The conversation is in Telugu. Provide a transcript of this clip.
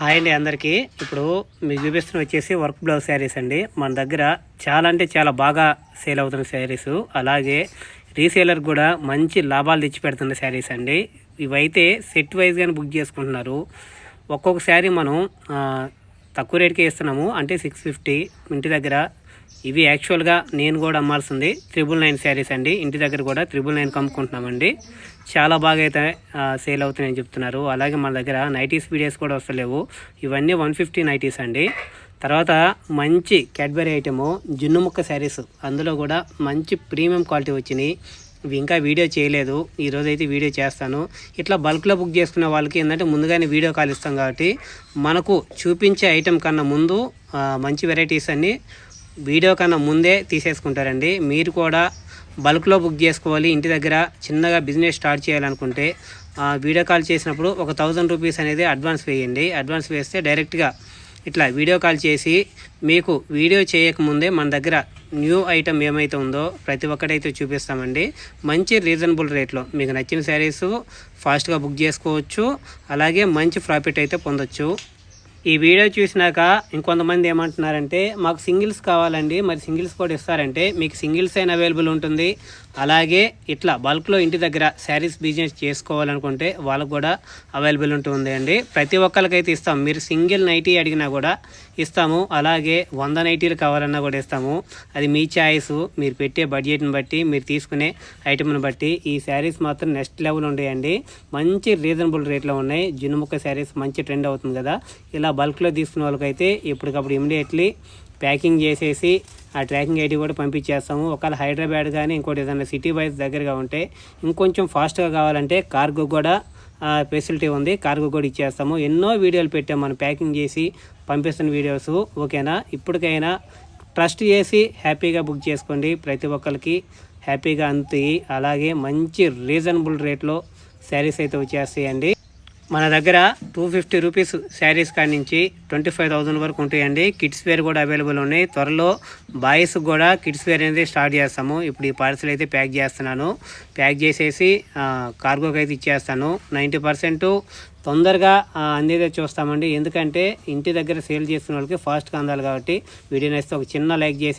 హాయ్ అండి అందరికీ. ఇప్పుడు మీకు చూపిస్తున్న వచ్చేసి వర్క్ బ్లౌజ్ శారీస్ అండి. మన దగ్గర చాలా అంటే చాలా బాగా సేల్ అవుతున్న శారీస్. అలాగే రీసేలర్ కూడా మంచి లాభాలు తెచ్చి పెడుతున్న శారీస్ అండి. ఇవైతే సెట్ వైజ్గానే బుక్ చేసుకుంటున్నారు. ఒక్కొక్క శారీ మనం తక్కువ రేట్కే ఇస్తున్నాము. అంటే సిక్స్ ఫిఫ్టీ ఇంటి దగ్గర ఇవి యాక్చువల్గా నేను కూడా అమ్మాల్సింది త్రిబుల్ నైన్ శారీస్ అండి. ఇంటి దగ్గర కూడా త్రిబుల్ నైన్ కమ్ముకుంటున్నామండి. చాలా బాగా అయితే సేల్ అవుతున్నాయని చెప్తున్నారు. అలాగే మన దగ్గర నైటీస్ వీడియోస్ కూడా వస్తలేవు. ఇవన్నీ వన్ ఫిఫ్టీ నైటీస్ అండి. తర్వాత మంచి క్యాడ్బరీ ఐటము జున్ను ముక్క శారీస్ అందులో కూడా మంచి ప్రీమియం క్వాలిటీ వచ్చినాయి. ఇవి ఇంకా వీడియో చేయలేదు. ఈరోజు అయితే వీడియో చేస్తాను. ఇట్లా బల్క్లో బుక్ చేసుకునే వాళ్ళకి ఏంటంటే ముందుగానే వీడియో కాల్ ఇస్తాం కాబట్టి మనకు చూపించే ఐటెం కన్నా ముందు మంచి వెరైటీస్ అన్నీ వీడియో కన్నా ముందే తీసేసుకుంటారండి. మీరు కూడా బల్క్లో బుక్ చేసుకోవాలి. ఇంటి దగ్గర చిన్నగా బిజినెస్ స్టార్ట్ చేయాలనుకుంటే ఆ, వీడియో కాల్ చేసినప్పుడు ఒక థౌజండ్ రూపీస్ అనేది అడ్వాన్స్ వేయండి. అడ్వాన్స్ వేస్తే డైరెక్ట్గా ఇట్లా వీడియో కాల్ చేసి మీకు వీడియో చేయకముందే మన దగ్గర న్యూ ఐటమ్ ఏమైతే ఉందో ప్రతి ఒక్కటైతే చూపిస్తామండి. మంచి రీజనబుల్ రేట్లో మీకు నచ్చిన శారీస్ ఫాస్ట్గా బుక్ చేసుకోవచ్చు. అలాగే మంచి ప్రాఫిట్ అయితే పొందొచ్చు. ఈ వీడియో చూసినాక ఇంకొంతమంది ఏమంటున్నారంటే మాకు సింగిల్స్ కావాలండి మరి సింగిల్స్ కూడా ఇస్తారంటే మీకు సింగిల్స్ అయిన అవైలబుల్ ఉంటుంది. అలాగే ఇట్లా బల్క్లో ఇంటి దగ్గర శారీస్ బిజినెస్ చేసుకోవాలనుకుంటే వాళ్ళకు కూడా అవైలబుల్ ఉంటుంది అండి. ప్రతి ఒక్కరికైతే ఇస్తాం. మీరు సింగిల్ నైటీ అడిగినా కూడా ఇస్తాము. అలాగే వంద నైటీలు కావాలన్నా కూడా ఇస్తాము. అది మీ ఛాయిస్ మీరు పెట్టే బడ్జెట్ని బట్టి మీరు తీసుకునే ఐటమ్ని బట్టి ఈ శారీస్ మాత్రం నెక్స్ట్ లెవెల్ ఉండేయండి మంచి రీజనబుల్ రేట్లో ఉన్నాయి. జున్నుముక్క శారీస్ మంచి ట్రెండ్ అవుతుంది కదా. ఇలా బల్క్లో తీసుకున్న వాళ్ళకైతే ఇప్పటికప్పుడు ఇమీడియట్లీ ప్యాకింగ్ చేసేసి ఆ ట్రాకింగ్ ఐడి కూడా పంపించేస్తాము. ఒకవేళ హైదరాబాద్ కానీ ఇంకోటి ఏదైనా సిటీ వైజ్ దగ్గరగా ఉంటే ఇంకొంచెం ఫాస్ట్గా కావాలంటే కార్గో కూడా ఫెసిలిటీ ఉంది. కార్గో కూడా ఇచ్చేస్తాము. ఎన్నో వీడియోలు పెట్టాము మనం ప్యాకింగ్ చేసి పంపిస్తున్న వీడియోస్. ఓకేనా? ఇప్పటికైనా ట్రస్ట్ చేసి హ్యాపీగా బుక్ చేసుకోండి. ప్రతి ఒక్కరికి హ్యాపీగా అందుతాయి అలాగే మంచి రీజనబుల్ రేట్లో శారీస్ అయితే వచ్చేస్తాయండి. మన దగ్గర టూ ఫిఫ్టీ రూపీస్ శారీస్ కాడి నుంచి ట్వంటీ ఫైవ్ థౌజండ్ వరకు ఉంటాయండి. కిడ్స్ వేర్ కూడా అవైలబుల్ ఉన్నాయి. త్వరలో బాయ్స్ కూడా కిడ్స్ వేర్ అనేది స్టార్ట్ చేస్తాము. ఇప్పుడు ఈ పార్సల్ అయితే ప్యాక్ చేస్తున్నాను. ప్యాక్ చేసేసి కార్గోకి అయితే ఇచ్చేస్తాను. నైంటీ పర్సెంట్ తొందరగా అందేది అందేదే చూస్తామండి. ఎందుకంటే ఇంటి దగ్గర సేల్ చేస్తున్న వాళ్ళకి ఫాస్ట్గా అందాలి కాబట్టి వీడియో నేస్తే ఒక చిన్న లైక్ చేసి